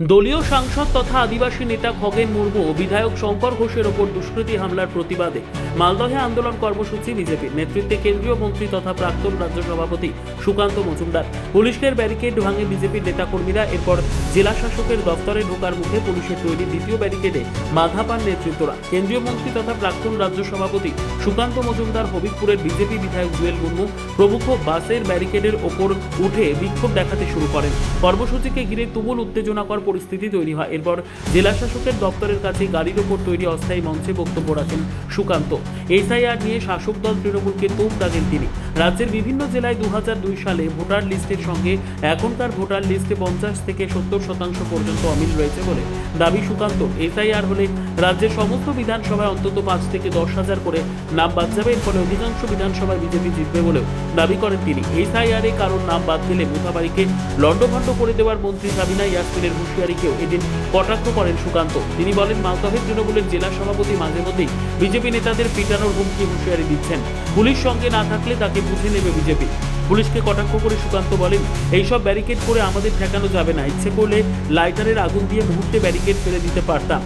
দলীয় সাংসদ তথা আদিবাসী নেতা খগেন মুর্মু ও বিধায়ক শঙ্কর ঘোষের ওপর দুষ্কৃতী হামলার প্রতিবাদে মালদহে আন্দোলন কর্মসূচি বিজেপির নেতৃত্বে কেন্দ্রীয় মন্ত্রী তথা প্রাক্তন রাজ্য সভাপতি সুকান্ত মজুমদার। পুলিশের ব্যারিকেড ভাঙে বিজেপির নেতাকর্মীরা, এরপর জেলা শাসকের দপ্তরে ঢোকার মুখে পুলিশের তৈরি দ্বিতীয় ব্যারিকেডে বাধা পান নেতৃত্বরা। কেন্দ্রীয় মন্ত্রী তথা প্রাক্তন রাজ্য সভাপতি সুকান্ত মজুমদার হবিবপুরের বিজেপি বিধায়ক জুয়েল মুর্মু প্রমুখ বাসের ব্যারিকেডের ওপর উঠে বিক্ষোভ দেখাতে শুরু করেন। কর্মসূচিকে ঘিরে তুমুল উত্তেজনাকর পরিস্থিতি তৈরি হয়। এরপর জেলা শাসকের দপ্তরের কাছে গাড়ির ওপর তৈরি অস্থায়ী মঞ্চে বক্তব্য রাখেন সুকান্ত। এসআইআর নিয়ে শাসক দল তৃণমূলকে তোপ দাগেন তিনি। রাজ্যের বিভিন্ন জেলায় দু সালে ভোটার লিস্টের সঙ্গে এখনকার ভোটার লিস্টে পঞ্চাশ থেকে সত্তর শতাংশ পর্যন্ত অমিল রয়েছে বলে দাবি সুকান্ত। এসআইআর হলে রাজ্যের সমস্ত বিধানসভায় অন্তত পাঁচ থেকে দশ হাজার করে নাম বাদ যাবে। এর ফলে অধিকাংশ বিধানসভায় বিজেপি জিতবে বলেও দাবি করেন তিনি। এসআইআরে কারোর নাম বাদ দিলে মুথাবাড়িকে লণ্ডভণ্ড করে দেওয়ার মন্ত্রী সাবিনা ইয়াসমিনের হুঁশিয়ারিকেও এদিন কটাক্ষ করেন সুকান্ত। তিনি বলেন, মালদহের তৃণমূলের জেলা সভাপতি মাঝে মধ্যেই বিজেপি নেতাদের পিটানোর হুমকি হুঁশিয়ারি দিচ্ছেন। পুলিশ সঙ্গে না থাকলে তাকে বুঝে নেবে বিজেপি। পুলিশকে কটাক্ষ করে সুকান্ত বলেন, এইসব ব্যারিকেড করে আমাদের ঠেকানো যাবে না। ইচ্ছে করলে লাইটারের আগুন দিয়ে মুহূর্তে ব্যারিকেড ফেলে দিতে পারতাম।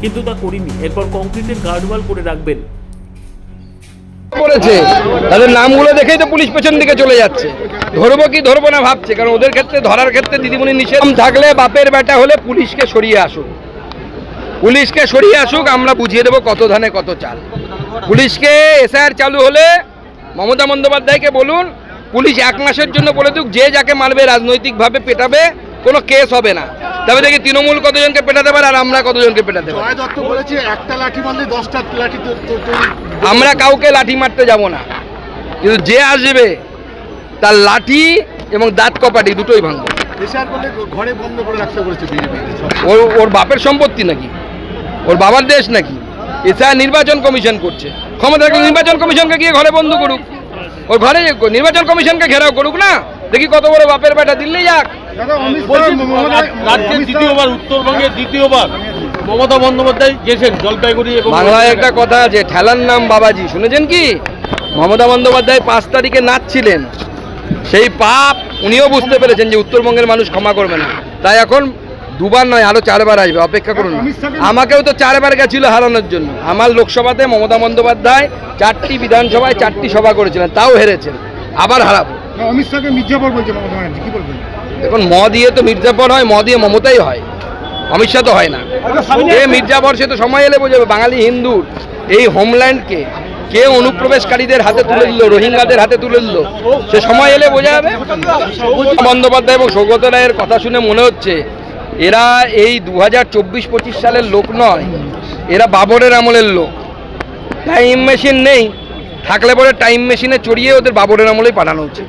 কিন্তু তা করিনি। এরপর কংক্রিটের গার্ডওয়াল করে রাখবেন। করেছে তাদের নামগুলো দেখেই তো পুলিশ পেছন দিকে চলে যাচ্ছে। ধরবো কি ধরবো না ভাবছে, কারণ ওদের ক্ষেত্রে, ধরার ক্ষেত্রে দিদিমণি নিষেধ। থাকলে বাপের বেটা হলে পুলিশকে সরিয়ে আসুক। পুলিশকে সরিয়ে আসুক, আমরা বুঝিয়ে দেবো কত ধানে কত চাল। পুলিশকে এসআইআর চালু হলে মমতা বন্দ্যোপাধ্যায়কে বলুন, পুলিশ এক মাসের জন্য বলে দিক, যে যাকে মারবে, রাজনৈতিকভাবে পেটাবে, কোনো কেস হবে না। তবে দেখি তৃণমূল কতজনকে পেটাতে পারে আর আমরা কতজনকে পেটাতে পারি? দত্ত বলেছে একটা লাঠি মারলে দশটা লাঠি আমরা কাউকে লাঠি মারতে যাব না। কিন্তু যে আসবে তার লাঠি এবং দাঁত কপাটি দুটোই ভাঙবো। ঘরে বন্ধ করে রাখতে বলেছে ওর ওর বাপের সম্পত্তি নাকি? ওর বাবার দেশ নাকি? এছাড়া নির্বাচন কমিশন করছে। ক্ষমতা নির্বাচন কমিশনকে গিয়ে ঘরে বন্ধ করুক। ওর ঘরে নির্বাচন কমিশনকে ঘেরাও করুক না? দেখি কত বড় বাপের বেটা দিল্লি যাক। রাজ্যের দ্বিতীয়বার উত্তরবঙ্গের দ্বিতীয়বার মমতা বন্দ্যোপাধ্যায় গেছেন জলপাইগুড়ি এবং বাংলায় একটা কথা আছে ঠেলার নাম বাবাজি শুনেছেন কি? মমতা বন্দ্যোপাধ্যায় পাঁচ তারিখে নাচছিলেন। সেই পাপ উনিও বুঝতে পেরেছেন যে উত্তরবঙ্গের মানুষ ক্ষমা করবে না। তাই এখন দুবার নয় আরও চারবার আসবে অপেক্ষা করুন আমাকেও তো চারবার গেছিল হারানোর জন্য। আমার লোকসভাতে মমতা বন্দ্যোপাধ্যায় চারটি বিধানসভায় চারটি সভা করেছিলেন তাও হেরেছেন। আবার হারাবো। অমিত শাহকে মির্জাপুর বলছে মমতা ব্যানার্জি কি বলবেন? দেখুন ম দিয়ে তো মির্জাফর হয় ম দিয়ে মমতাই হয়। অমিত শাহ তো হয় না। এ মির্জাফর সে তো সময় এলে বোঝাবে বাঙালি হিন্দু। এই হোমল্যান্ডকে কে অনুপ্রবেশকারীদের হাতে তুলে দিল রোহিঙ্গাদের হাতে তুলে দিল সে সময় এলে বোঝা যাবে বন্দ্যোপাধ্যায় এবং সৌগত রায়ের কথা শুনে মনে হচ্ছে এরা এই দু হাজার চব্বিশ পঁচিশ সালের লোক নয় এরা বাবরের আমলের লোক। টাইম মেশিন নেই থাকলে পরে টাইম মেশিনে চড়িয়ে ওদের বাবরের আমলেই পাঠানো উচিত।